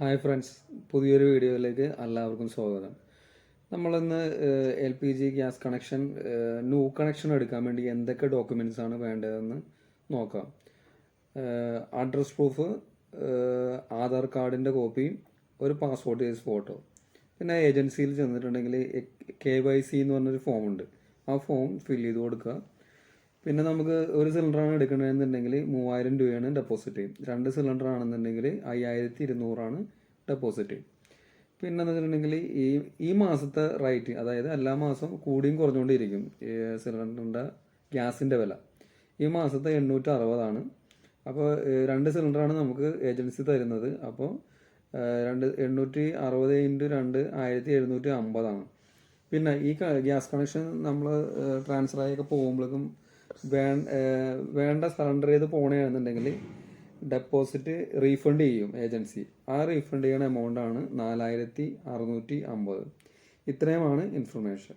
Hi friends പുതിയൊരു വീഡിയോയിലേക്ക് എല്ലാവർക്കും സ്വാഗതം. നമ്മളിന്ന് L P G gas connection new connection എടുക്കാൻ വേണ്ടി എന്തൊക്കെ ഡോക്യുമെന്റ്സ് ആണ് വേണ്ടതെന്ന് നോക്കാം. അഡ്രസ് പ്രൂഫ് ആധാർ കാർഡിന്റെ കോപ്പി ഒരു പാസ്പോർട്ട് സൈസ് ഫോട്ടോ പിന്നെ ഏജൻസിയിൽ ചെന്നിട്ടുണ്ടെങ്കിൽ കെ വൈ സി എന്ന് പറഞ്ഞൊരു ഫോമുണ്ട് ആ ഫോം ഫില്ല് ചെയ്ത് കൊടുക്കുക. പിന്നെ നമുക്ക് ഒരു സിലിണ്ടറാണ് എടുക്കണമെന്നുണ്ടെങ്കിൽ മൂവായിരം രൂപയാണ് ഡെപ്പോസിറ്റ് രണ്ട് സിലിണ്ടർ ആണെന്നുണ്ടെങ്കിൽ അയ്യായിരത്തി ഇരുന്നൂറാണ് ഡെപ്പോസിറ്റ് പിന്നെ എന്ന് വെച്ചിട്ടുണ്ടെങ്കിൽ ഈ ഈ മാസത്തെ റേറ്റ് അതായത് എല്ലാ മാസവും കൂടിയും കുറഞ്ഞുകൊണ്ടിരിക്കും സിലിണ്ടറിന്റെ ഗ്യാസിന്റെ വില. ഈ മാസത്തെ എണ്ണൂറ്റി അറുപതാണ് അപ്പോൾ രണ്ട് സിലിണ്ടറാണ് നമുക്ക് ഏജൻസി തരുന്നത്. അപ്പോൾ രണ്ട് എണ്ണൂറ്റി അറുപത് ഇന്റു രണ്ട് ആയിരത്തി എഴുന്നൂറ്റി അമ്പതാണ് പിന്നെ ഈ ഗ്യാസ് കണക്ഷൻ നമ്മൾ ട്രാൻസ്ഫർ ആയൊക്കെ പോകുമ്പോഴേക്കും വേണ്ട സറണ്ടർ ചെയ്ത് പോകണമെന്നുണ്ടെങ്കിൽ ഡെപ്പോസിറ്റ് റീഫണ്ട് ചെയ്യും ഏജൻസി ആ റീഫണ്ട് ചെയ്യുന്ന എമൗണ്ട് ആണ് നാലായിരത്തി അറുന്നൂറ്റി അമ്പത്. ഇത്രയുമാണ് ഇൻഫർമേഷൻ